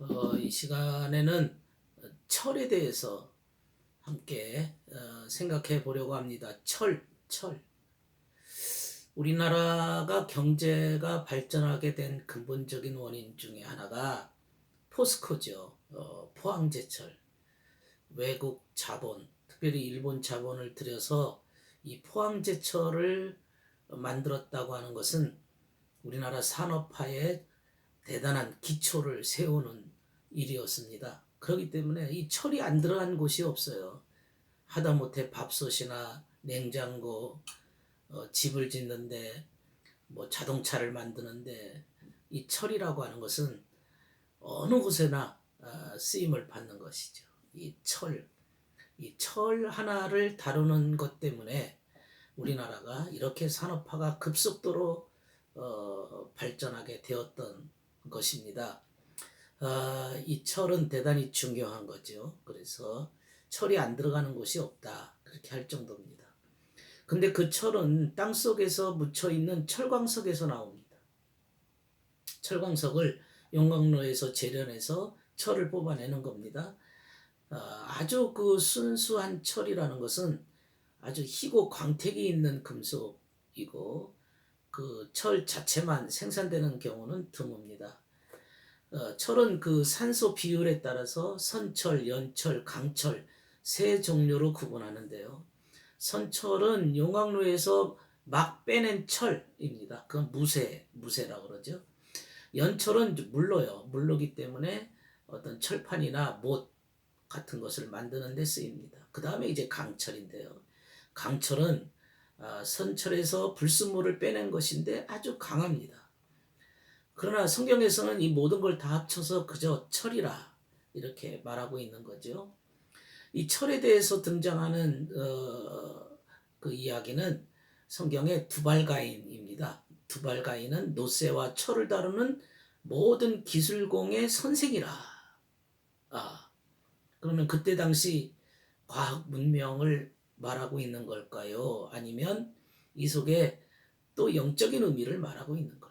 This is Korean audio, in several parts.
어, 이 시간에는 철에 대해서 함께 어, 생각해 보려고 합니다. 철, 철. 우리나라가 경제가 발전하게 된 근본적인 원인 중에 하나가 포스코죠. 어, 포항제철. 외국 자본, 특별히 일본 자본을 들여서 이 포항제철을 만들었다고 하는 것은 우리나라 산업화에 대단한 기초를 세우는 일이었습니다. 그렇기 때문에 이 철이 안 들어간 곳이 없어요. 하다못해 밥솥이나 냉장고, 어, 집을 짓는데, 뭐 자동차를 만드는데, 이 철이라고 하는 것은 어느 곳에나 아, 쓰임을 받는 것이죠. 이 철, 이 철 하나를 다루는 것 때문에 우리나라가 이렇게 산업화가 급속도로 어, 발전하게 되었던 것입니다. 아, 이 철은 대단히 중요한 거죠. 그래서 철이 안 들어가는 곳이 없다. 그렇게 할 정도입니다. 근데 그 철은 땅 속에서 묻혀 있는 철광석에서 나옵니다. 철광석을 용광로에서 재련해서 철을 뽑아내는 겁니다. 아, 아주 그 순수한 철이라는 것은 아주 희고 광택이 있는 금속이고 그 철 자체만 생산되는 경우는 드뭅니다. 어, 철은 그 산소 비율에 따라서 선철, 연철, 강철 세 종류로 구분하는데요. 선철은 용광로에서 막 빼낸 철입니다. 그건 무쇠, 무쇠라고 그러죠. 연철은 물로요. 물로기 때문에 어떤 철판이나 못 같은 것을 만드는 데 쓰입니다. 그 다음에 이제 강철인데요. 강철은 아, 선철에서 불순물을 빼낸 것인데 아주 강합니다. 그러나 성경에서는 이 모든 걸 다 합쳐서 그저 철이라 이렇게 말하고 있는 거죠. 이 철에 대해서 등장하는 어, 그 이야기는 성경의 두발가인입니다. 두발가인은 노쇠와 철을 다루는 모든 기술공의 선생이라. 아, 그러면 그때 당시 과학 문명을 말하고 있는 걸까요? 아니면 이 속에 또 영적인 의미를 말하고 있는 걸까요?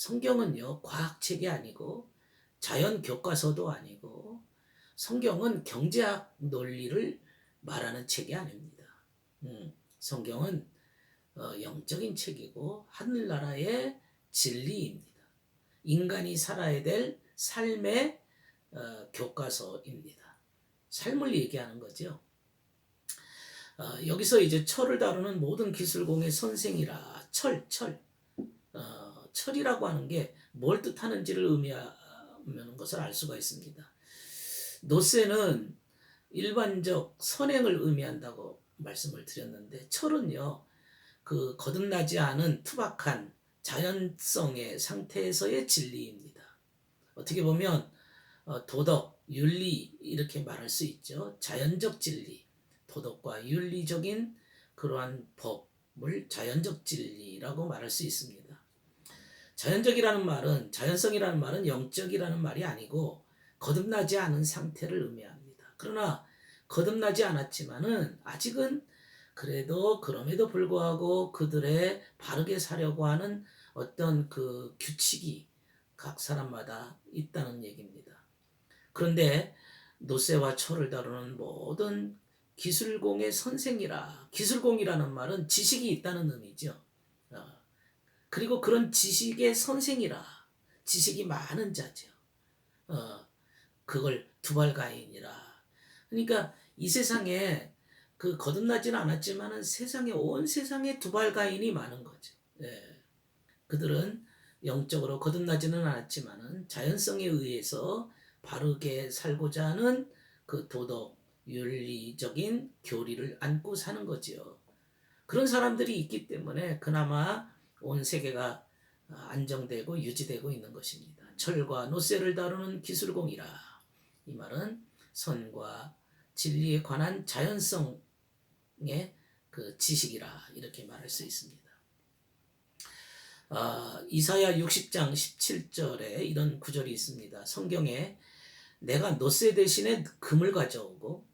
성경은요, 과학책이 아니고 자연 교과서도 아니고 성경은 경제학 논리를 말하는 책이 아닙니다. 음, 성경은 어, 영적인 책이고 하늘나라의 진리입니다. 인간이 살아야 될 삶의 어, 교과서입니다. 삶을 얘기하는 거죠. 어, 여기서 이제 철을 다루는 모든 기술공의 선생이라 철, 철. 어, 철이라고 하는 게 뭘 뜻하는지를 의미하는 것을 알 수가 있습니다. 노쇠는 일반적 선행을 의미한다고 말씀을 드렸는데 철은요 그 거듭나지 않은 투박한 자연성의 상태에서의 진리입니다. 어떻게 보면 어, 도덕, 윤리 이렇게 말할 수 있죠. 자연적 진리. 도덕과 윤리적인 그러한 법을 자연적 진리라고 말할 수 있습니다. 자연적이라는 말은 자연성이라는 말은 영적이라는 말이 아니고 거듭나지 않은 상태를 의미합니다. 그러나 거듭나지 않았지만은 아직은 그래도 그럼에도 불구하고 그들의 바르게 사려고 하는 어떤 그 규칙이 각 사람마다 있다는 얘기입니다. 그런데 노쇠와 철을 다루는 모든 기술공의 선생이라 기술공이라는 말은 지식이 있다는 의미죠. 어. 그리고 그런 지식의 선생이라 지식이 많은 자죠. 어, 그걸 두발가인이라. 그러니까 이 세상에 그 거듭나지는 않았지만은 세상에 온 세상에 두발가인이 많은 거죠. 예. 그들은 영적으로 거듭나지는 않았지만은 자연성에 의해서 바르게 살고자 하는 그 도덕 윤리적인 교리를 안고 사는 거지요. 그런 사람들이 있기 때문에 그나마 온 세계가 안정되고 유지되고 있는 것입니다. 철과 노쇠를 다루는 기술공이라. 이 말은 선과 진리에 관한 자연성의 그 지식이라 이렇게 말할 수 있습니다. 아, 이사야 60장 17절에 이런 구절이 있습니다. 성경에 내가 노쇠 대신에 금을 가져오고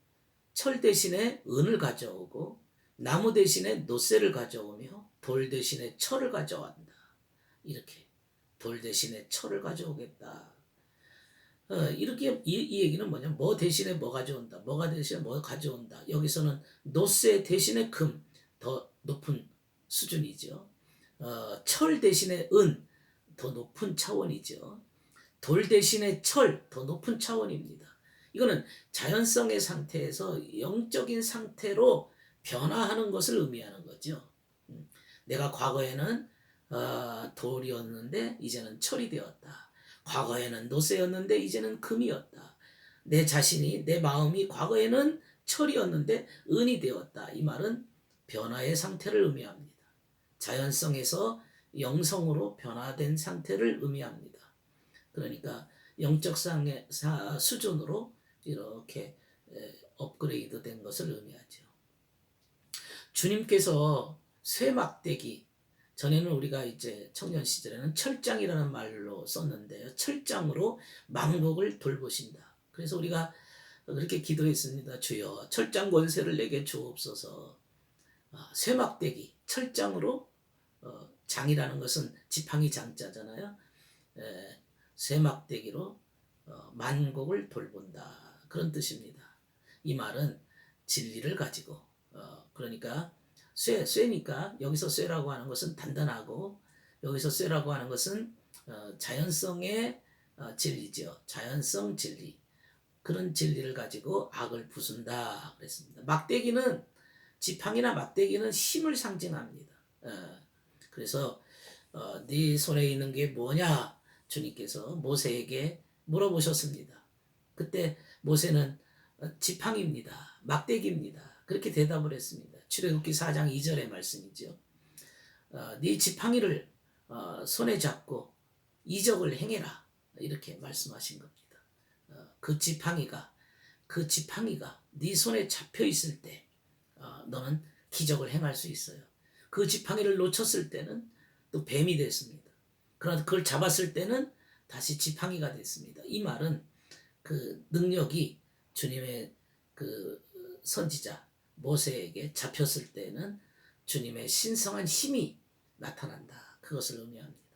철 대신에 은을 가져오고 나무 대신에 노쇠를 가져오며 돌 대신에 철을 가져왔다. 이렇게 돌 대신에 철을 가져오겠다. 어, 이렇게 이, 이 얘기는 뭐냐? 뭐 대신에 뭐 가져온다. 뭐가 대신에 뭐 가져온다. 여기서는 노쇠 대신에 금 더 높은 수준이죠. 어, 철 대신에 은 더 높은 차원이죠. 돌 대신에 철 더 높은 차원입니다. 이거는 자연성의 상태에서 영적인 상태로 변화하는 것을 의미하는 거죠. 음, 내가 과거에는 어, 돌이었는데 이제는 철이 되었다. 과거에는 노쇠였는데 이제는 금이었다. 내 자신이 내 마음이 과거에는 철이었는데 은이 되었다. 이 말은 변화의 상태를 의미합니다. 자연성에서 영성으로 변화된 상태를 의미합니다. 그러니까 영적 상의 사- 수준으로 이렇게 에, 업그레이드 된 것을 의미하죠. 주님께서 쇠 막대기 전에는 우리가 이제 청년 시절에는 철장이라는 말로 썼는데요. 철장으로 망국을 돌보신다. 그래서 우리가 그렇게 기도했습니다. 주여 철장 권세를 내게 주옵소서. 아, 쇠막대기 철장으로 어, 장이라는 것은 지팡이 장자잖아요. 에, 쇠막대기로 어, 만국을 돌본다 그런 뜻입니다. 이 말은 진리를 가지고 어, 그러니까 쇠 쇠니까 여기서 쇠라고 하는 것은 단단하고 여기서 쇠라고 하는 것은 어, 자연성의 어, 진리죠. 자연성 진리 그런 진리를 가지고 악을 부순다 그랬습니다. 막대기는 지팡이나 막대기는 힘을 상징합니다. 어, 그래서 어, 네 손에 있는 게 뭐냐 주님께서 모세에게 물어보셨습니다. 그때 모세는 어, 지팡이입니다. 막대기입니다. 그렇게 대답을 했습니다. 출애굽기 4장 2절의 말씀이죠. 어, 네 지팡이를 어, 손에 잡고 이적을 행해라 이렇게 말씀하신 겁니다. 어, 그 지팡이가 그 지팡이가 네 손에 잡혀 있을 때 어, 너는 기적을 행할 수 있어요. 그 지팡이를 놓쳤을 때는 또 뱀이 됐습니다. 그러나 그걸 잡았을 때는 다시 지팡이가 됐습니다. 이 말은 그 능력이 주님의 그 선지자 모세에게 잡혔을 때는 주님의 신성한 힘이 나타난다. 그것을 의미합니다.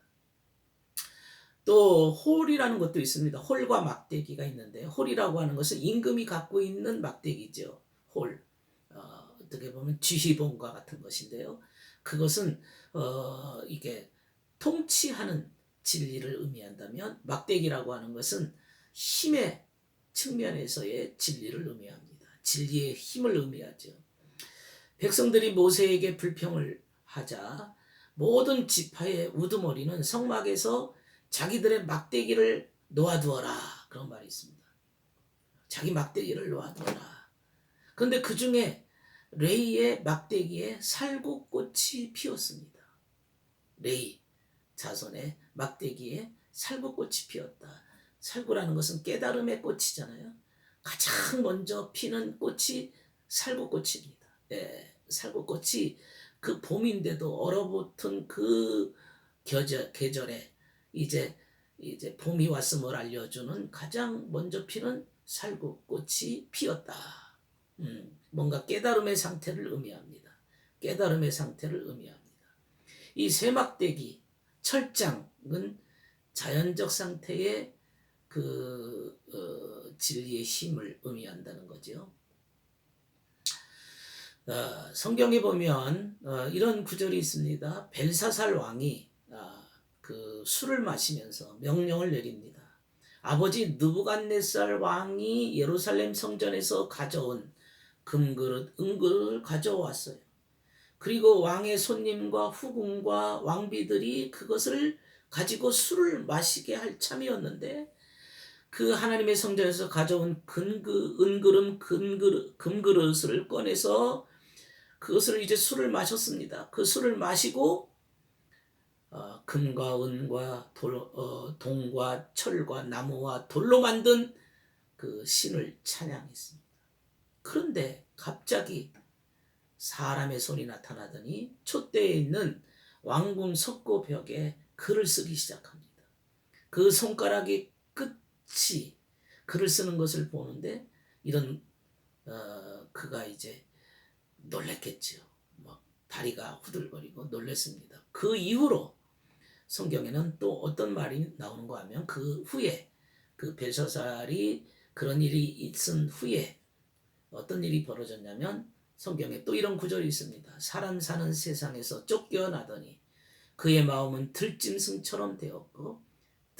또 홀이라는 것도 있습니다. 홀과 막대기가 있는데 홀이라고 하는 것은 임금이 갖고 있는 막대기죠. 홀. 어, 어떻게 보면 지휘봉과 같은 것인데요. 그것은 어, 이게 통치하는 진리를 의미한다면 막대기라고 하는 것은 힘의 측면에서의 진리를 의미합니다. 진리의 힘을 의미하죠. 백성들이 모세에게 불평을 하자 모든 지파의 우두머리는 성막에서 자기들의 막대기를 놓아두어라 그런 말이 있습니다. 자기 막대기를 놓아두어라. 그런데 그 중에 레이의 막대기에 살구꽃이 피었습니다. 레이 자손의 막대기에 살구꽃이 피었다. 살구라는 것은 깨달음의 꽃이잖아요. 가장 먼저 피는 꽃이 살구꽃입니다. 예, 살구꽃이 그 봄인데도 얼어붙은 그 계절, 계절에 이제 이제 봄이 왔음을 알려주는 가장 먼저 피는 살구꽃이 피었다. 음, 뭔가 깨달음의 상태를 의미합니다. 깨달음의 상태를 의미합니다. 이 세막대기, 철장은 자연적 상태의 그 어, 진리의 힘을 의미한다는 거죠. 어, 성경에 보면 어, 이런 구절이 있습니다. 벨사살 왕이 아, 그 술을 마시면서 명령을 내립니다. 아버지 느부갓네살 왕이 예루살렘 성전에서 가져온 금그릇, 은그릇을 가져왔어요. 그리고 왕의 손님과 후궁과 왕비들이 그것을 가지고 술을 마시게 할 참이었는데 그 하나님의 성전에서 가져온 근그 은그름 근그릇 금그릇을 꺼내서 그것을 이제 술을 마셨습니다. 그 술을 마시고 어, 금과 은과 돌, 어, 동과 철과 나무와 돌로 만든 그 신을 찬양했습니다. 그런데 갑자기 사람의 손이 나타나더니 촛대에 있는 왕궁 석고벽에 글을 쓰기 시작합니다. 그 손가락이 끝이 글을 쓰는 것을 보는데 이런 어, 그가 이제 놀랬겠지요. 막 다리가 후들거리고 놀랬습니다. 그 이후로 성경에는 또 어떤 말이 나오는가 하면 그 후에 그 벨사살이 그런 일이 있은 후에 어떤 일이 벌어졌냐면 성경에 또 이런 구절이 있습니다. 사람 사는 세상에서 쫓겨나더니 그의 마음은 들짐승처럼 되었고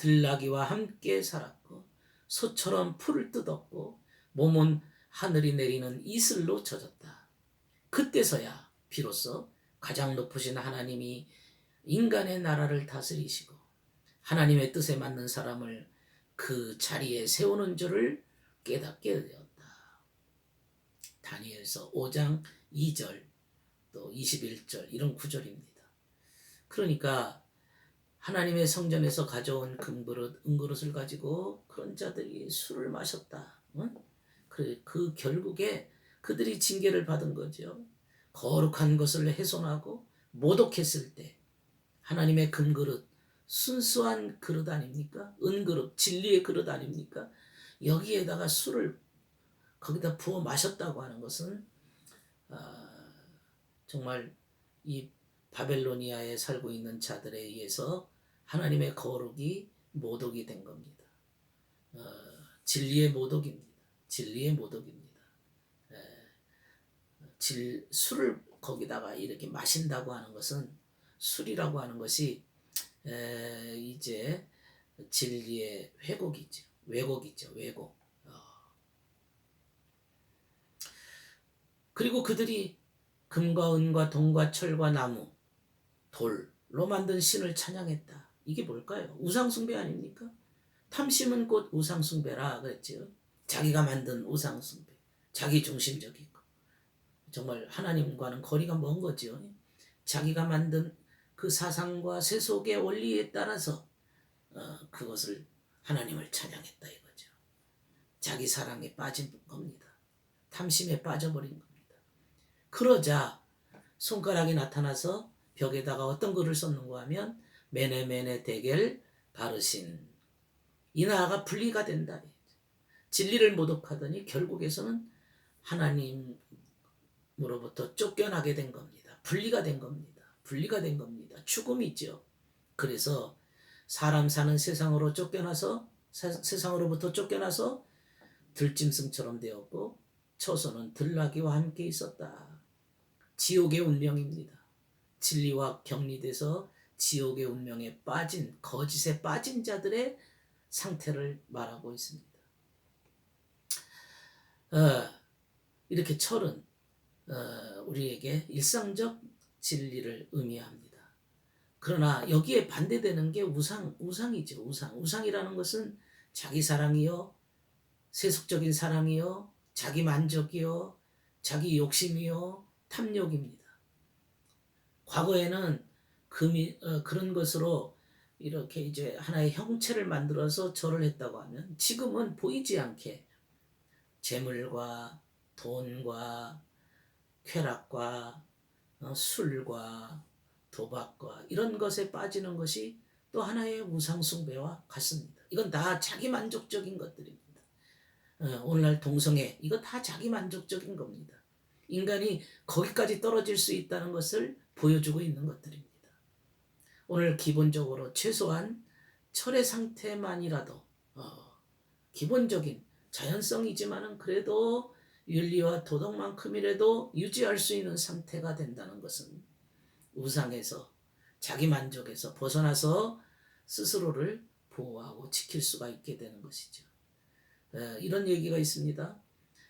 들나귀와 함께 살았고 소처럼 풀을 뜯었고 몸은 하늘이 내리는 이슬로 젖었다. 그때서야 비로소 가장 높으신 하나님이 인간의 나라를 다스리시고 하나님의 뜻에 맞는 사람을 그 자리에 세우는 줄을 깨닫게 되었다. 다니엘서 5장 2절 또 21절 이런 구절입니다. 그러니까 하나님의 성전에서 가져온 금그릇, 은그릇을 가지고 그런 자들이 술을 마셨다. 응? 그, 그 결국에 그들이 징계를 받은 거죠. 거룩한 것을 훼손하고 모독했을 때 하나님의 금그릇, 순수한 그릇 아닙니까? 은그릇, 진리의 그릇 아닙니까? 여기에다가 술을 거기다 부어 마셨다고 하는 것은 아, 정말 이 바벨로니아에 살고 있는 자들에 의해서 하나님의 거룩이 모독이 된 겁니다. 어, 진리의 모독입니다. 진리의 모독입니다. 에, 질, 술을 거기다가 이렇게 마신다고 하는 것은 술이라고 하는 것이 에, 이제 진리의 왜곡이죠. 왜곡이죠. 왜곡. 어. 그리고 그들이 금과 은과 동과 철과 나무, 돌로 만든 신을 찬양했다. 이게 뭘까요? 우상숭배 아닙니까? 탐심은 곧 우상숭배라 그랬지요. 자기가 만든 우상숭배, 자기 중심적이고 정말 하나님과는 거리가 먼 거죠. 자기가 만든 그 사상과 세속의 원리에 따라서 어, 그것을 하나님을 찬양했다 이거죠. 자기 사랑에 빠진 겁니다. 탐심에 빠져버린 겁니다. 그러자 손가락이 나타나서 벽에다가 어떤 글을 썼는가 하면 메네메네 대겔 바르신 이 나라가 분리가 된다. 진리를 모독하더니 결국에서는 하나님으로부터 쫓겨나게 된 겁니다. 분리가 된 겁니다. 분리가 된 겁니다. 죽음이죠. 그래서 사람 사는 세상으로 쫓겨나서 세, 세상으로부터 쫓겨나서 들짐승처럼 되었고 처소는 들나귀와 함께 있었다. 지옥의 운명입니다. 진리와 격리돼서 지옥의 운명에 빠진 거짓에 빠진 자들의 상태를 말하고 있습니다. 어, 이렇게 철은 어, 우리에게 일상적 진리를 의미합니다. 그러나 여기에 반대되는 게 우상, 우상이죠. 우상. 우상이라는 것은 자기 사랑이요, 세속적인 사랑이요, 자기 만족이요, 자기 욕심이요, 탐욕입니다. 과거에는 금이 어, 그런 것으로 이렇게 이제 하나의 형체를 만들어서 절을 했다고 하면 지금은 보이지 않게 재물과 돈과 쾌락과 어, 술과 도박과 이런 것에 빠지는 것이 또 하나의 우상숭배와 같습니다. 이건 다 자기 만족적인 것들입니다. 어, 오늘날 동성애 이거 다 자기 만족적인 겁니다. 인간이 거기까지 떨어질 수 있다는 것을 보여주고 있는 것들입니다. 오늘 기본적으로 최소한 철의 상태만이라도 어, 기본적인 자연성이지만은 그래도 윤리와 도덕만큼이라도 유지할 수 있는 상태가 된다는 것은 우상에서 자기 만족에서 벗어나서 스스로를 보호하고 지킬 수가 있게 되는 것이죠. 에, 이런 얘기가 있습니다.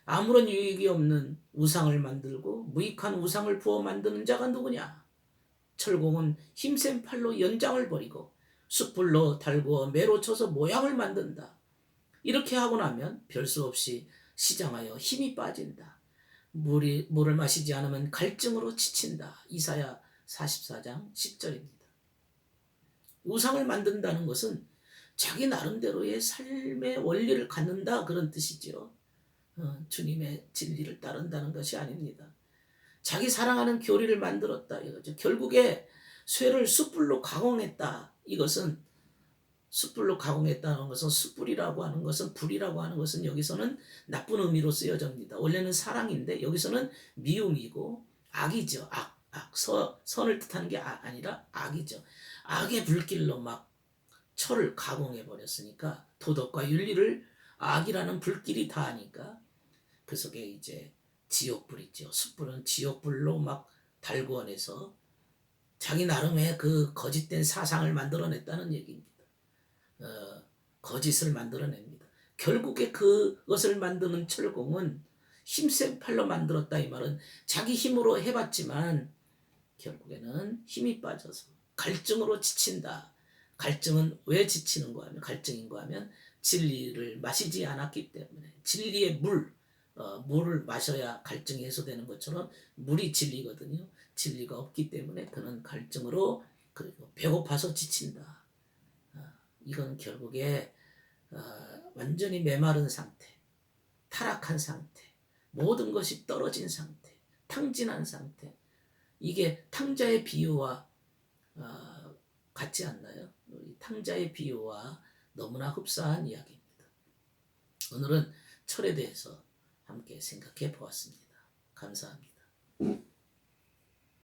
아무런 유익이 없는 우상을 만들고 무익한 우상을 부어 만드는 자가 누구냐? 철공은 힘센 팔로 연장을 벌이고 숯불로 달구어 매로 쳐서 모양을 만든다. 이렇게 하고 나면 별 수 없이 시장하여 힘이 빠진다. 물이, 물을 마시지 않으면 갈증으로 지친다. 이사야 44장 10절입니다. 우상을 만든다는 것은 자기 나름대로의 삶의 원리를 갖는다 그런 뜻이죠. 어, 주님의 진리를 따른다는 것이 아닙니다. 자기 사랑하는 교리를 만들었다 이거죠. 결국에 쇠를 숯불로 가공했다. 이것은 숯불로 가공했다는 것은 숯불이라고 하는 것은 불이라고 하는 것은 여기서는 나쁜 의미로 쓰여집니다. 원래는 사랑인데 여기서는 미움이고 악이죠. 악, 악. 서, 선을 뜻하는 게 아, 니라 악이죠. 악의 불길로 막 철을 가공해 버렸으니까 도덕과 윤리를 악이라는 불길이 다하니까 그 속에 이제 지옥불이죠. 숯불은 지옥불로 막 달구어내서 자기 나름의 그 거짓된 사상을 만들어냈다는 얘기입니다. 어, 거짓을 만들어냅니다. 결국에 그것을 만드는 철공은 힘센 팔로 만들었다 이 말은 자기 힘으로 해봤지만 결국에는 힘이 빠져서 갈증으로 지친다. 갈증은 왜 지치는가 하면 갈증인가 하면 진리를 마시지 않았기 때문에 진리의 물 어, 물을 마셔야 갈증이 해소되는 것처럼 물이 진리거든요. 진리가 없기 때문에 그는 갈증으로 그리고 배고파서 지친다. 아, 이건 결국에 어, 완전히 메마른 상태, 타락한 상태, 모든 것이 떨어진 상태, 탕진한 상태. 이게 탕자의 비유와 어, 같지 않나요? 이 탕자의 비유와 너무나 흡사한 이야기입니다. 오늘은 철에 대해서 함께 생각해 보았습니다. 감사합니다.